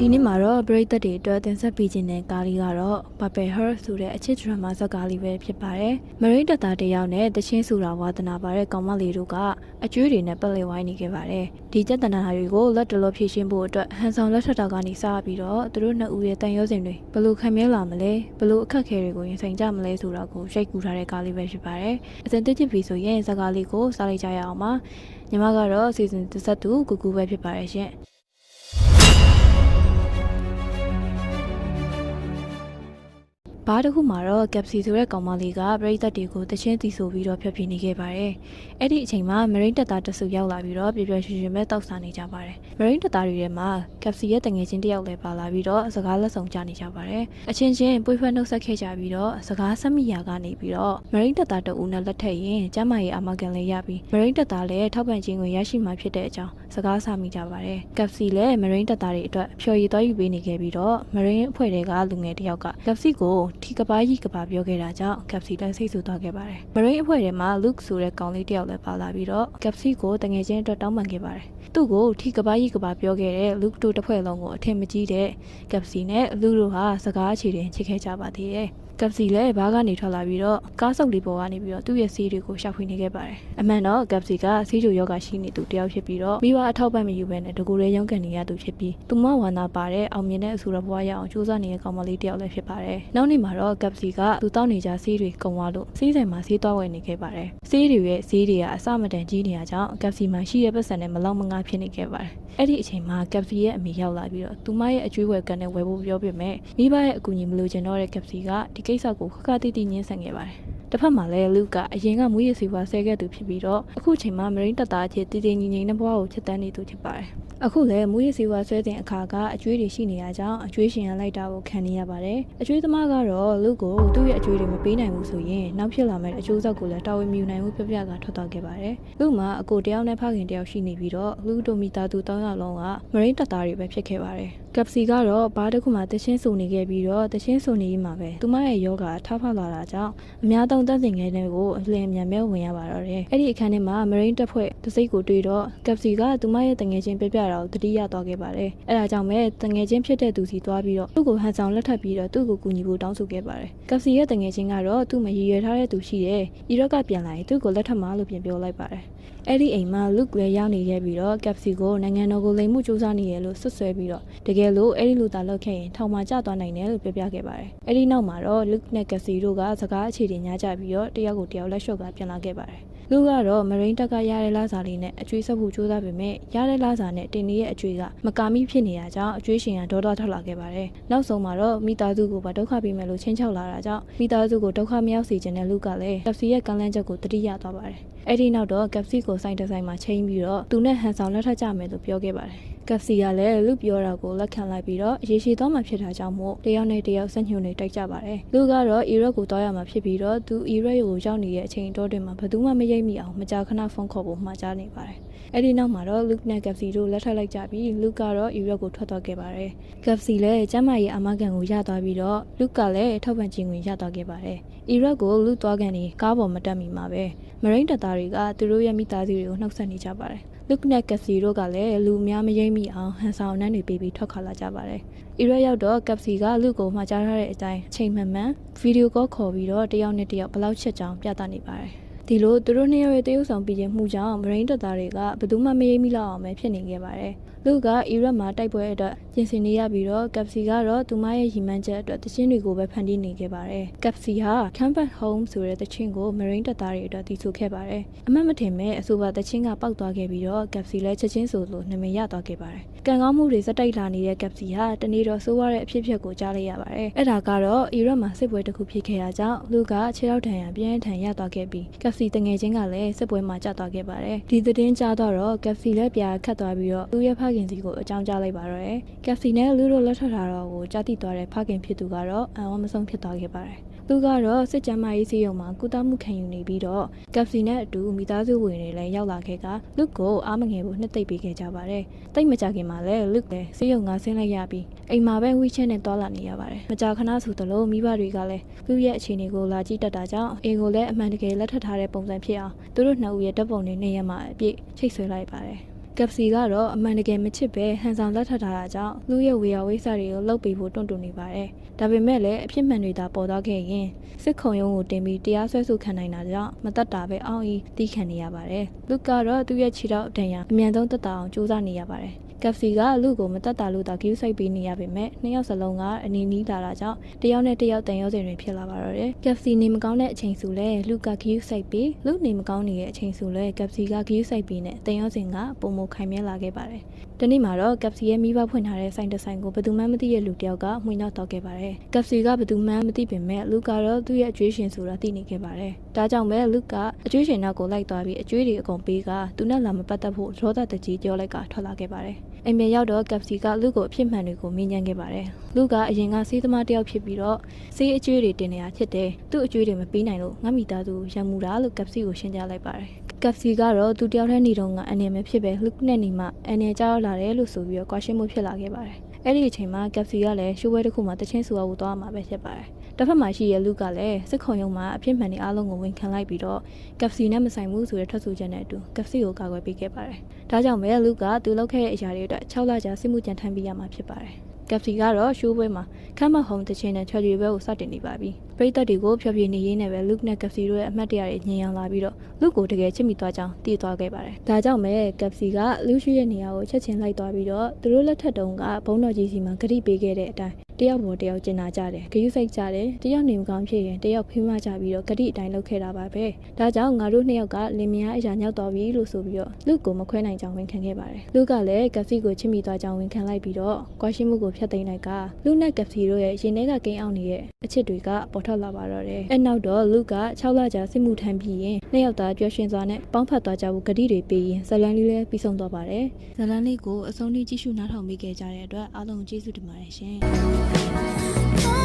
ဒီနေ့မှာတော့ပရိသတ်တွေအတွက်တင်ဆက်ပေးခြင်းတဲ့ကားလေးကတော့ Purple Heart ဆိုတဲ့အချစ်ဒရမာဇာတ်ကားလေးပဲဖြစ်ပါတယ်။မရိတ်တပ်သားတစ်ယောက်နဲ့တချင်းဆိုတာဝါသနာပါတဲ့ကောင်မလေးတို့ကအကျွေးတွေနဲ့ပတ်လည်ဝိုင်းနေခဲ့ပါတယ်။ဒီစက်တနာတွေကိုလက်တလို့ဖြည့်ရှင်းဖို့အတွက်ဟန်ဆောင်လက်ထက်တော်ကနေစပြီးတော့သူတို့နှစ်ဦးရဲ့တန်ရုံးစင်တွေဘလို့ခံမြဲလာမလဲဘလို့အခက်အခဲတွေကိုရင်ဆိုင်ကြမလဲဆိုတာကိုရှိတ်ကူထားတဲ့ကားလေးပဲဖြစ်ပါတယ်။အစင်တစ်ချစ်ပြီဆိုရင်ဇာတ်ကားလေးကိုစားလိုက်ကြရအောင်ပါ။ညီမကတော့စီစဉ်တစ်ဆက်သူကူကူပဲဖြစ်ပါတယ်ရှင်။ ဘားတစ်ခုမှာတော့ကက်ပစီဆိုတဲ့ကောင်မလေးကပရိသတ်တွေကိုတချင်းတီဆိုပြီးတော့ဖျက်ပြနေခဲ့ပါတယ်။အဲ့ဒီအချိန်မှာမရိန်းတက်သားတစုရောက်လာပြီးတော့ပြပြရွှင်ရွှင်ပဲတောက်စားနေကြပါတယ်။မရိန်းတက်သားတွေထဲမှာကက်ပစီရဲ့တငယ်ချင်းတစ်ယောက်လည်းပါလာပြီးတော့စကားလက်ဆောင်ကြနေကြပါတယ်။အချင်းချင်းပွေးဖွက်နှုတ်ဆက်ခဲ့ကြပြီးတော့စကားဆက်မိရာကနေပြီးတော့မရိန်းတက်သားတအူနဲ့လက်ထက်ရင်ကျမရဲ့အာမကန်လေးရပြီးမရိန်းတက်သားလည်းထောက်ပံ့ခြင်းကိုရရှိမှာဖြစ်တဲ့အကြောင်း စကားဆမိကြပါတယ်။ကက်ပစီလည်းမရိန်းတက်သားတွေအတွက်ဖျော်ရည်သွားယူပေးနေခဲ့ပြီးတော့မရိန်းအဖွဲ့တွေကလူငယ်တစ်ယောက်ကကက်ပစီကိုထီကပါကြီးကပါပြောခဲ့တာကြောင့်ကက်ပစီလည်းစိတ်ဆူသွားခဲ့ပါတယ်။မရိန်းအဖွဲ့ထဲမှာလူကဆိုတဲ့ကောင်လေးတစ်ယောက်လည်းပါလာပြီးတော့ကက်ပစီကိုတငယ်ချင်းအတွက်တောင်းပန်ခဲ့ပါတယ်။သူ့ကိုထီကပါကြီးကပါပြောခဲ့တဲ့လူတို့တစ်ဖွဲ့လုံးကိုအထင်မကြီးတဲ့ကက်ပစီနဲ့လူတို့ဟာစကားအခြေတင်ချစ်ခဲ့ကြပါသေးတယ်။ ကပ်စီလည်းဘားကနေထွက်လာပြီးတော့ကားဆုပ်လေးပေါ်ကနေပြီးတော့သူ့ရဲ့ဆေးတွေကိုရှာဖွေနေခဲ့ပါတယ်။အမှန်တော့ကပ်စီကဆေးချိုယောဂရှိနေသူတယောက်ဖြစ်ပြီးတော့မိဘအထောက်ပံ့မယူဘဲနဲ့တကူရဲရုန်းကန်နေရသူဖြစ်ပြီးသူမဝါနာပါတဲ့အောင်မြင်တဲ့အဆူရဘွားရအောင်စူးစမ်းနေတဲ့ကောင်မလေးတယောက်လည်းဖြစ်ပါတယ်။နောက်နေ့မှာတော့ကပ်စီကသူတောက်နေကြဆေးတွေကုန်သွားလို့ဆေးဆိုင်မှာဆေးသွားဝယ်နေခဲ့ပါတယ်။ဆေးတွေရဲ့ဆေးတွေကအစမတန်ကြီးနေရကြောင်းကပ်စီမှာရှိတဲ့ပတ်စံနဲ့မလောက်မငါဖြစ်နေခဲ့ပါတယ်။အဲ့ဒီအချိန်မှာကပ်စီရဲ့အမေရောက်လာပြီးတော့သူမရဲ့အကျွေးဝယ်ကန်နဲ့ဝယ်ဖို့ပြောပြမယ်မိဘရဲ့အကူအညီမလိုချင်တော့တဲ့ကပ်စီကဒီကိစ္စကိုခက်ခါတိတိညှင်းဆန်ခဲ့ပါတယ်။တစ်ဖက်မှာလည်းလူကအရင်ကမူရည်စီပွားဆဲခဲ့သူဖြစ်ပြီးတော့အခုချိန်မှာမရင်းတက်သားချင်းတည်တည်ငြိမ်ငြိမ်နဲ့ဘဝကိုချက်တန်းနေသူဖြစ်ပါတယ်။အခုလည်းမူရည်စီပွားဆွဲတဲ့အခါကအကျွေးတွေရှိနေရကြောင်းအကျွေးရှင်ရလိုက်တာကိုခံနေရပါတယ်။အကျွေးသမားကတော့လူကိုသူ့ရဲ့အကျွေးတွေမပေးနိုင်ဘူးဆိုရင်နောက်ဖြစ်လာမယ့်အကျိုးဆက်ကိုလည်းတာဝန်မယူနိုင်ဘူးပြပြကထွက်သွားခဲ့ပါတယ်။လူမှာအကိုတယောက်နဲ့ဖခင်တယောက်ရှိနေပြီးတော့လူတို့မိသားစုတောင်းရလုံးကမရင်းတက်သားတွေပဲဖြစ်ခဲ့ပါတယ်။ ကပ်စီကတော့ဘားတစ်ခုမှတချင်းစုနေခဲ့ပြီးတော့တချင်းစုနေမှာပဲသူမရဲ့ယောဂထားဖောက်လာတာကြောင့်အများသုံးသက်စင်ငယ်တွေကိုအလင်းမြန်မဲဝင်ရပါတော့တယ်အဲ့ဒီအခန်းထဲမှာမရင်းတပ်ဖွဲ့တစိတ်ကိုတွေ့တော့ကပ်စီကသူမရဲ့တငယ်ချင်းပြပြတာကိုတတိယသွားခဲ့ပါတယ်အဲ့ဒါကြောင့်ပဲတငယ်ချင်းဖြစ်တဲ့သူစီသွားပြီးတော့သူ့ကိုဟန်ဆောင်လက်ထပ်ပြီးတော့သူ့ကိုကူညီဖို့တောင်းဆိုခဲ့ပါတယ်ကပ်စီရဲ့တငယ်ချင်းကတော့သူ့မရည်ရွယ်ထားတဲ့သူရှိတယ်အီရက်ကပြန်လာရင်သူ့ကိုလက်ထပ်မှာလို့ပြန်ပြောလိုက်ပါတယ်အဲ့ဒီအိမ်မှာလူကလည်းရောက်နေခဲ့ပြီးတော့ကက်ပစီကိုနိုင်ငံတော်ကိုလိမ်မှုစူးစမ်းနေရလို့ဆွတ်ဆွဲပြီးတော့တကယ်လို့အဲ့ဒီလူသားလောက်ခဲ့ရင်ထောင်မှာကျသွားနိုင်တယ်လို့ပြောပြခဲ့ပါတယ်။အဲ့ဒီနောက်မှာတော့လူနဲ့ကက်စီတို့ကစကားအခြေတင်ညကြပြီးတော့တယောက်ကိုတယောက်လက်လျှော့ကပြန်လာခဲ့ပါတယ်။လူကတော့မရိန်းတက်ကရတဲ့လာစာလေးနဲ့အကျွေးဆက်ဖို့ကြိုးစားပေမဲ့ရတဲ့လာစာနဲ့တင်နေရဲ့အကျွေးကမကာမိဖြစ်နေရကြောင်းအကျွေးရှင်ကဒေါသထွက်လာခဲ့ပါတယ်။နောက်ဆုံးမှာတော့မိသားစုကိုပါဒုက္ခပေးမယ်လို့ချင်းချောက်လာတာကြောင့်မိသားစုကိုဒုက္ခမရောက်စေချင်တဲ့လူကလည်းကက်စီရဲ့ကမ်းလှမ်းချက်ကိုတတိယသွားပါတယ်။အဲ့ဒီနောက်တော့ကက်စီကိုစိုင်းတဆိုင်မှာချိန်ပြီးတော့သူနဲ့ဟန်ဆောင်လက်ထပ်ကြမယ်လို့ပြောခဲ့ပါတယ်။ ကက်စီကလည်းလူပြောတာကိုလက်ခံလိုက်ပြီးတော့ရေရှည်သွားမှဖြစ်တာကြောင့်မို့တယောက်နဲ့တယောက်ဆက်ညှို့နေတိုက်ကြပါတယ်။လူကတော့အီရက်ကိုတောင်းရမှာဖြစ်ပြီးတော့သူအီရက်ကိုရောက်နေတဲ့အချိန်တော့တွင်မှာဘယ်သူမှမရိပ်မိအောင်မကြာခဏဖုန်းခေါ်ဖို့မှာကြားနေပါတယ်။အဲ့ဒီနောက်မှာတော့လူနဲ့ကက်စီတို့လက်ထပ်လိုက်ကြပြီးလူကတော့အီရက်ကိုထွက်သွားခဲ့ပါတယ်။ကက်စီလည်းကျမ်းမာရေးအမကန်ကိုရသွားပြီးတော့လူကလည်းထောက်ပံ့ခြင်းကိုရသွားခဲ့ပါတယ်။အီရက်ကိုလူသွားကန်နေကားပေါ်မတက်မီမှာပဲမရိန်းတပ်သားတွေကသူတို့ရဲ့မိသားစုတွေကိုနှုတ်ဆက်နေကြပါတယ်။ လုကနက်ကစီတို့ကလည်းလူများမရိမ့်မိအောင်ဟန်ဆောင်နှန်းတွေပေးပြီးထွက်ခါလာကြပါတယ်။အီရက်ရောက်တော့ကပ်စီကလူကိုမှာကြားထားတဲ့အတိုင်းအချိန်မှန်မှန်ဗီဒီယိုကောခေါ်ပြီးတော့တယောက်နဲ့တယောက်ဘလောက်ချက်ကြောင်ပြသနေပါတယ်။ဒီလိုသူတို့နှစ်ယောက်ရဲ့တရုပ်ဆောင်ပြီးခြင်းမှုကြောင့်မရိန်းတပ်သားတွေကဘယ်သူမှမရိမ့်မိလောက်အောင်ပဲဖြစ်နေခဲ့ပါတယ်။ လူကအီရက်မှာတိုက်ပွဲအတွက်ပြင်ဆင်နေရပြီးတော့ကပ်စီကတော့သူမရဲ့ရီမန်းချက်အတွက်တခြင်းတွေကိုပဲဖန်တီးနေခဲ့ပါတယ်။ကပ်စီဟာ Campbell Home ဆိုတဲ့တခြင်းကို Marine တပ်သားတွေအတွက်တည်ဆိုခဲ့ပါတယ်။အမှတ်မထင်မဲ့အဆိုပါတခြင်းကပောက်သွားခဲ့ပြီးတော့ကပ်စီလည်းချက်ချင်းဆိုလိုနာမည်ရသွားခဲ့ပါတယ်။ကံကောင်းမှုတွေစက်တိုက်လာနေတဲ့ကပ်စီဟာတနေ့တော့စိုးရတဲ့အဖြစ်အပျက်ကိုကြားလိုက်ရပါတယ်။အဲ့ဒါကတော့အီရက်မှာစစ်ပွဲတစ်ခုဖြစ်ခဲ့တာကြောင့်လူကခြေထောက်ထန်ရပြင်းထန်ရသွားခဲ့ပြီးကပ်စီတငယ်ချင်းကလည်းစစ်ပွဲမှာကျသွားခဲ့ပါတယ်။ဒီသတင်းကြားတော့ကပ်စီလည်းပြာခတ်သွားပြီးတော့သူ့ရဲ့ဖခင်စီကိုအကြောင်းကြားလိုက်ပါတော့တယ်။ကက်စီနဲ့လူတို့လက်ထပ်ထားတော့ကိုကြားသိသွားတဲ့ဖခင်ဖြစ်သူကတော့အံဝမဆုံးဖြစ်သွားခဲ့ပါတယ်။သူကတော့စစ်ကြမ်းမရေးစီရုံမှာကုသမှုခံယူနေပြီးတော့ကက်စီနဲ့အတူမိသားစုဝင်တွေလည်းရောက်လာခဲ့ကလူကိုအားမငယ်ဖို့နှစ်သိပ်ပေးခဲ့ကြပါတယ်။တိတ်မကြခင်မှာလည်းလူလည်းစီရုံကဆင်းလိုက်ရပြီးအိမ်မှာပဲဝီချက်နဲ့တွာလာနေရပါတယ်။မကြာခဏဆိုသလိုမိဘတွေကလည်းသူ့ရဲ့အခြေအနေကိုလာကြည့်တတ်တာကြောင့်အိမ်ကိုလည်းအမှန်တကယ်လက်ထပ်ထားတဲ့ပုံစံဖြစ်အောင်သူတို့နှစ်ဦးရဲ့ဓာတ်ပုံတွေနဲ့ရမှာအပြည့်ချိတ်ဆွဲလိုက်ပါတယ်။ ကပ်စီကတော့အမှန်တကယ်မချစ်ပဲဟန်ဆောင်လက်ထပ်ထားတာကြောင့်လူရဲ့ဝေယဝိဆတွေကိုလှုပ်ပေးဖို့တွန့်တွန့်နေပါတယ်။ဒါပေမဲ့လည်းအဖြစ်မှန်တွေသာပေါ်သွားခဲ့ရင်စစ်ခုံရုံးကိုတင်ပြီးတရားစွဲဆိုခံနိုင်တာကြောင့်မတက်တာပဲအောင်းဤတီးခံနေရပါတယ်။လူကတော့သူ့ရဲ့ခြေထောက်အထံရအမြန်ဆုံးတက်တာအောင်ကြိုးစားနေရပါတယ်။ ကပ်စီကလူကိုမတက်တာလို့သာဂယူးဆိုင်ပေးနေရပေမဲ့နှစ်ယောက်စလုံးကအနီးနီးလာတာကြောင့်တယောက်နဲ့တယောက်တန်ရောစင်တွေဖြစ်လာပါတော့တယ်။ကပ်စီနေမကောင်းတဲ့အချိန်ဆိုလဲလူကဂယူးဆိုင်ပြီးလူနေမကောင်းနေတဲ့အချိန်ဆိုလဲကပ်စီကဂယူးဆိုင်ပြီးနဲ့တန်ရောစင်ကပုံမခိုင်မြဲလာခဲ့ပါတယ်။ဒီနေ့မှာတော့ကပ်စီရဲ့မိဘဖွင့်ထားတဲ့ဆိုင်တစ်ဆိုင်ကိုဘယ်သူမှမသိတဲ့လူတစ်ယောက်ကမှွေနှောက်တော့ခဲ့ပါတယ်။ကပ်စီကဘယ်သူမှမသိပေမဲ့လူကတော့သူ့ရဲ့အကျွေးရှင်ဆိုတာသိနေခဲ့ပါတယ်။ဒါကြောင့်ပဲလူကအကျွေးရှင်နောက်ကိုလိုက်သွားပြီးအကျွေးတွေအကုန်ပေးကသူနဲ့လာမပတ်သက်ဖို့ရောဒတကြီးပြောလိုက်ကထွက်လာခဲ့ပါတယ်။ အိမ်ပြန်ရောက်တော့ကပ်စီကလူကိုအဖြစ်မှန်တွေကိုမြင်ညံခဲ့ပါတယ်။လူကအရင်ကစေးသမားတစ်ယောက်ဖြစ်ပြီးတော့စေးအကျွေးတွေတင်နေတာဖြစ်တယ်။သူ့အကျွေးတွေမပေးနိုင်လို့ငါမိသားစုရံမှုတာလို့ကပ်စီကိုရှင်းပြလိုက်ပါတယ်။ကပ်စီကတော့သူတယောက်တည်းနေတော့ငါအနေမဖြစ်ပဲလူနဲ့နေမှအနေကြောက်လာတယ်လို့ဆိုပြီးတော့ကွာရှင်းမှုဖြစ်လာခဲ့ပါတယ်။အဲ့ဒီအချိန်မှာကပ်စီကလည်းရှိုးပွဲတစ်ခုမှာတချင်းဆူအောင်သွားမှာပဲဖြစ်ပါတယ်။ တစ်ဖက်မှာရှိရဲ့လူကလည်းစစ်ခုံရုံမှာအဖြစ်မှန်တွေအားလုံးကိုဝန်ခံလိုက်ပြီးတော့ကပ်စီနဲ့မဆိုင်ဘူးဆိုတဲ့ထွက်ဆိုချက်နဲ့အတူကပ်စီကိုကာကွယ်ပေးခဲ့ပါတယ်။ဒါကြောင့်ပဲလူကသူလုပ်ခဲ့တဲ့အရာတွေအတွက်6လကြာစစ်မှုကြံထမ်းပေးရမှာဖြစ်ပါတယ်။ကပ်စီကတော့ရှိုးပွဲမှာခမ်းမဟုံတချင်းနဲ့ချော်ရီပွဲကိုစတင်နေပါပြီ။ပရိသတ်တွေကိုဖျော်ဖြေနေရင်းနဲ့ပဲလူနဲ့ကပ်စီတို့ရဲ့အမှတ်တရတွေညင်အောင်လာပြီးတော့လူကိုတကယ်ချစ်မိသွားကြောင်းတည်သွားခဲ့ပါတယ်။ဒါကြောင့်ပဲကပ်စီကလူရှိရဲ့နေရာကိုချက်ချင်းလိုက်သွားပြီးတော့သူတို့လက်ထက်တုန်းကဘုံတော်ကြီးစီမှာဂရိပေးခဲ့တဲ့အတိုင်းတယောက်ပေါ်တယောက်ကျင်နာကြတယ်ဂရုစိတ်ကြတယ်တယောက်နေမကောင်းဖြစ်ရင်တယောက်ဖိမကြပြီးတော့ဂရိအတိုင်းလုပ်ခဲ့တာပါပဲဒါကြောင့်ငါတို့နှစ်ယောက်ကလင်မယားအရာညောက်တော်ပြီလို့ဆိုပြီးတော့လူကိုမခွဲနိုင်ကြောင်းဝန်ခံခဲ့ပါတယ်လူကလည်းကပ်စီကိုချစ်မိသွားကြောင်းဝန်ခံလိုက်ပြီးတော့ကွာရှင်းမှုကိုဖျက်သိမ်းလိုက်ကလူနဲ့ကပ်စီတို့ရဲ့ရင်ထဲကကိန်းအောင်နေတဲ့အချစ်တွေကပေါ်ထွက်လာပါတော့တယ်အဲနောက်တော့လူက6လကြာစစ်မှုထမ်းပြီးရင်နှစ်ယောက်သားပျော်ရွှင်စွာနဲ့ပေါင်းဖက်သွားကြဖို့ဂရိတွေပေးရင်ဇလန်လေးလည်းပြီးဆုံးသွားပါတယ်ဇလန်လေးကိုအဆုံးထိကြည့်ရှုနားထောင်မိခဲ့ကြတဲ့အတွက်အားလုံးကျေးဇူးတင်ပါတယ်ရှင် Oh.